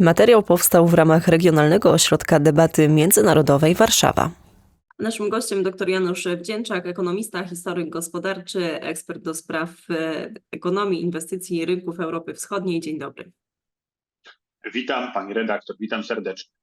Materiał powstał w ramach Regionalnego Ośrodka Debaty Międzynarodowej Warszawa. Naszym gościem dr Janusz Wdzięczak, ekonomista, historyk gospodarczy, ekspert do spraw e, ekonomii, inwestycji i rynków Europy Wschodniej. Dzień dobry. Witam pani redaktor, witam serdecznie.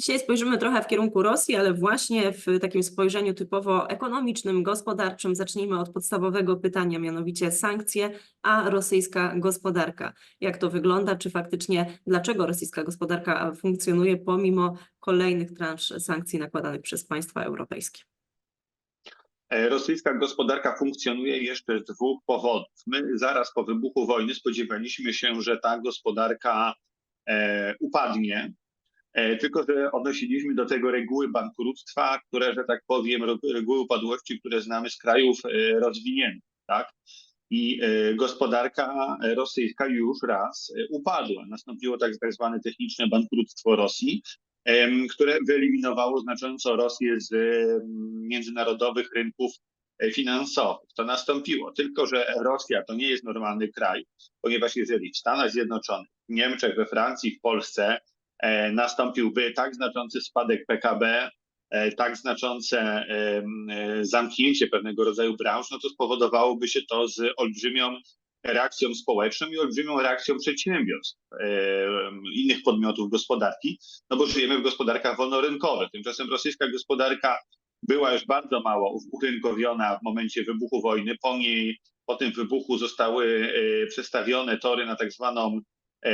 Dzisiaj spojrzymy trochę w kierunku Rosji, ale właśnie w takim spojrzeniu typowo ekonomicznym, gospodarczym. Zacznijmy od podstawowego pytania, mianowicie sankcje, a rosyjska gospodarka. Jak to wygląda? Czy faktycznie, dlaczego rosyjska gospodarka funkcjonuje pomimo kolejnych transz sankcji nakładanych przez państwa europejskie? E, Rosyjska gospodarka funkcjonuje jeszcze z dwóch powodów. My zaraz po wybuchu wojny spodziewaliśmy się, że ta gospodarka e, upadnie, tylko że odnosiliśmy do tego reguły bankructwa, które, że tak powiem, reguły upadłości, które znamy z krajów e, rozwiniętych, tak? I e, gospodarka rosyjska już raz e, upadła. Nastąpiło tak, zwane techniczne bankructwo Rosji, które wyeliminowało znacząco Rosję z międzynarodowych rynków e, finansowych. To nastąpiło, tylko że Rosja to nie jest normalny kraj, ponieważ jeżeli w Stanach Zjednoczonych, w Niemczech, we Francji, w Polsce e, nastąpiłby tak znaczący spadek PKB, e, tak znaczące e, zamknięcie pewnego rodzaju branż, no to spowodowałoby się to z olbrzymią reakcją społeczną i olbrzymią reakcją przedsiębiorstw, innych podmiotów gospodarki, no bo żyjemy w gospodarkach wolnorynkowych. Tymczasem rosyjska gospodarka była już bardzo mało urynkowiona w momencie wybuchu wojny. Po niej, po tym wybuchu zostały e, przestawione tory na tak zwaną e,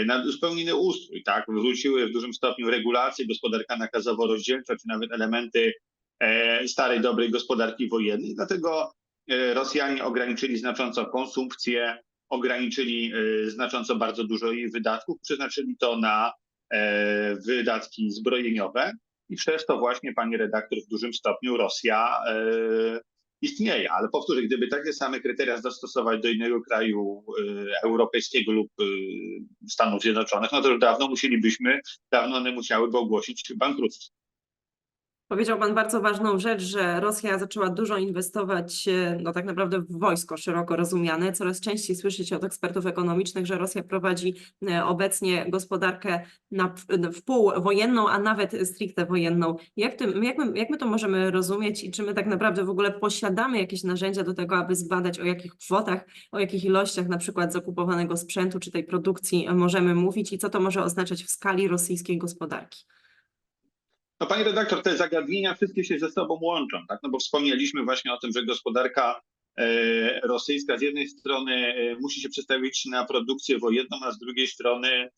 na zupełnie inny ustrój, tak? Wróciły w dużym stopniu regulacje, gospodarka nakazowo-rozdzielcza, czy nawet elementy e, starej, dobrej gospodarki wojennej. Dlatego e, Rosjanie ograniczyli znacząco konsumpcję, ograniczyli e, znacząco bardzo dużo jej wydatków, przeznaczyli to na e, wydatki zbrojeniowe i przez to właśnie, pani redaktor, w dużym stopniu Rosja e, istnieje. Ale powtórzę, gdyby takie same kryteria zastosować do innego kraju e, europejskiego lub e, Stanów Zjednoczonych, no to już dawno musielibyśmy, dawno one musiałyby ogłosić bankructwo. Powiedział Pan bardzo ważną rzecz, że Rosja zaczęła dużo inwestować, e, no tak naprawdę w wojsko szeroko rozumiane. Coraz częściej słyszy się od ekspertów ekonomicznych, że Rosja prowadzi e, obecnie gospodarkę na, w pół wojenną, a nawet stricte wojenną. Jak, tym, jak, my, jak my to możemy rozumieć i czy my tak naprawdę w ogóle posiadamy jakieś narzędzia do tego, aby zbadać o jakich kwotach, o jakich ilościach na przykład zakupowanego sprzętu czy tej produkcji możemy mówić i co to może oznaczać w skali rosyjskiej gospodarki? No pani redaktor, te zagadnienia wszystkie się ze sobą łączą, tak? No bo wspomnieliśmy właśnie o tym, że gospodarka e, rosyjska z jednej strony e, musi się przestawić na produkcję wojenną, a z drugiej strony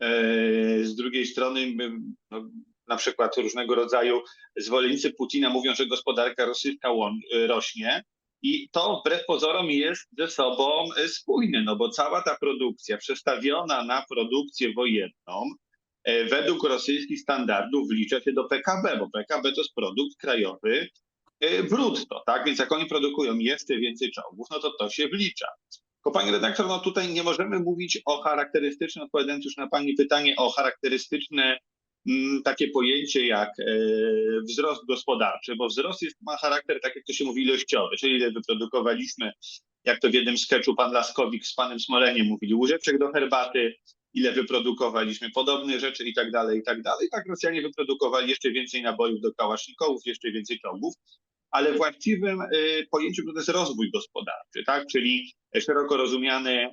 e, z drugiej strony no, na przykład różnego rodzaju zwolennicy Putina mówią, że gospodarka rosyjska rośnie i to wbrew pozorom jest ze sobą spójne, no bo cała ta produkcja przestawiona na produkcję wojenną według rosyjskich standardów wlicza się do PKB, bo PKB to jest produkt krajowy e, brutto, tak? Więc jak oni produkują jeszcze więcej czołgów, no to to się wlicza. Tylko pani redaktor, no tutaj nie możemy mówić o charakterystycznym, odpowiadając już na pani pytanie, o charakterystyczne mm, takie pojęcie jak e, wzrost gospodarczy, bo wzrost jest, ma charakter, tak jak to się mówi, ilościowy, czyli ile wyprodukowaliśmy, jak to w jednym sketchu pan Laskowik z panem Smoleniem mówili, łyżeczek do herbaty, ile wyprodukowaliśmy podobnych rzeczy i tak dalej, i tak dalej. Tak Rosjanie wyprodukowali jeszcze więcej nabojów do kałaszników, jeszcze więcej czołgów, ale właściwym y, pojęciem to jest rozwój gospodarczy, tak? Czyli szeroko rozumiany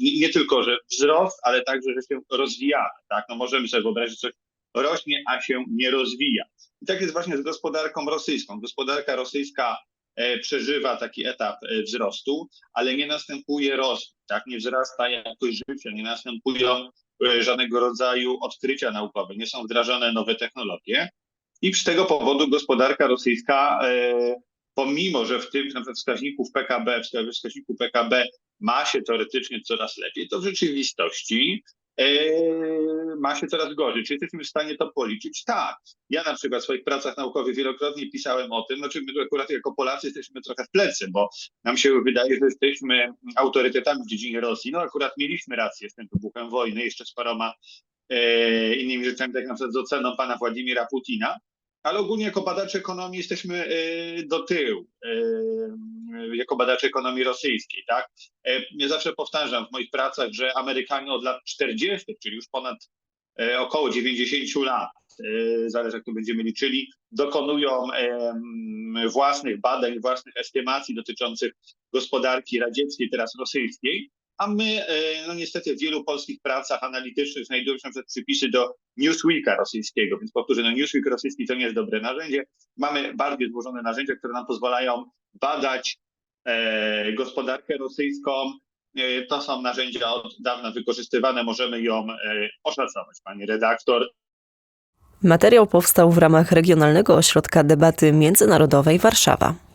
nie, tylko, że wzrost, ale także, że się rozwijamy, tak? No możemy sobie wyobrazić, że coś rośnie, a się nie rozwija. I tak jest właśnie z gospodarką rosyjską. Gospodarka rosyjska e, przeżywa taki etap e, wzrostu, ale nie następuje rozwój, tak? Nie wzrasta jakość życia, nie następują e, żadnego rodzaju odkrycia naukowe, nie są wdrażane nowe technologie. I z tego powodu gospodarka rosyjska, e, pomimo że w tym na przykład wskaźników PKB, wskaźniku PKB ma się teoretycznie coraz lepiej, to w rzeczywistości ma się coraz gorzej. Czy jesteśmy w stanie to policzyć? Tak. Ja na przykład w swoich pracach naukowych wielokrotnie pisałem o tym, znaczy my akurat jako Polacy jesteśmy trochę w plecy, bo nam się wydaje, że jesteśmy autorytetami w dziedzinie Rosji. No akurat mieliśmy rację z tym wybuchem wojny, jeszcze z paroma e, innymi rzeczami, tak na przykład z oceną pana Władimira Putina, ale ogólnie jako badacz ekonomii jesteśmy e, do tyłu. E, jako badacz ekonomii rosyjskiej, tak? E, Ja zawsze powtarzam w moich pracach, że Amerykanie od lat 40., czyli już ponad e, około 90 lat, e, zależy jak to będziemy liczyli, dokonują własnych badań, własnych estymacji dotyczących gospodarki radzieckiej, teraz rosyjskiej, a my e, no niestety w wielu polskich pracach analitycznych znajdują się przykład przypisy do Newsweeka rosyjskiego, więc powtórzę, no Newsweek rosyjski to nie jest dobre narzędzie. Mamy bardziej złożone narzędzia, które nam pozwalają badać e, gospodarkę rosyjską. E, to są narzędzia od dawna wykorzystywane, możemy ją e, oszacować, pani redaktor. Materiał powstał w ramach Regionalnego Ośrodka Debaty Międzynarodowej Warszawa.